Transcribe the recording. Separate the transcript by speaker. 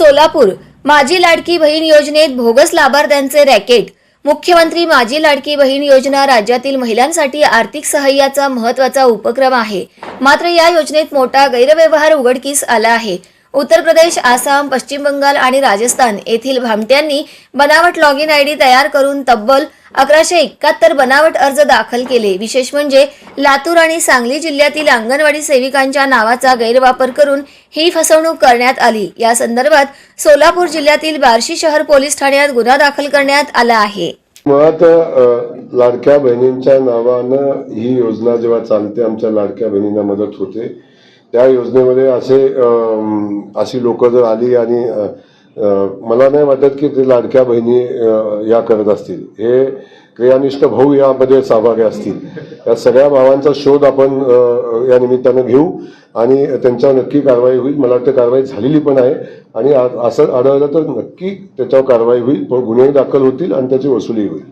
Speaker 1: सोलापूर माझी लाडकी बहीण योजनेत भोगस लाभार्थ्यांचे रॅकेट. मुख्यमंत्री माझी लाडकी बहीण योजना राज्यातील महिलांसाठी आर्थिक सहाय्याचा महत्त्वाचा उपक्रम आहे. मात्र या योजनेत मोठा गैरव्यवहार उघडकीस आला आहे. उत्तर प्रदेश आसाम पश्चिम बंगाल आणि राजस्थान येथील भामट्यांनी बनावट लॉग इन आय डी तयार करून तब्बल अकराशे एकाहत्तर बनावट अर्ज दाखल केले. विशेष म्हणजे लातूर आणि सांगली जिल्ह्यातील अंगणवाडी सेविकांच्या नावाचा गैरवापर करून ही फसवणूक करण्यात आली. या संदर्भात सोलापूर जिल्ह्यातील बार्शी शहर पोलीस ठाण्यात गुन्हा दाखल करण्यात आला आहे.
Speaker 2: मुळात लाडक्या बहिणींच्या नावानं ही योजना जेव्हा चालते आमच्या लाडक्या बहिणींना मदत होते. त्या योजनेमध्ये असे अशी लोक जर आली आणि मला नाही वाटत की ते लाडक्या बहिणी या करत असतील. हे क्रियानिष्ठ भाऊ यामध्ये सहभागी असतील. या सगळ्या भावांचा शोध आपण या निमित्तानं घेऊ आणि त्यांच्यावर नक्की कारवाई होईल. मला वाटतं कारवाई झालेली पण आहे. आणि असं आढळलं तर नक्की त्याच्यावर कारवाई होईल. गुन्हे दाखल होतील आणि त्याची वसुली होईल.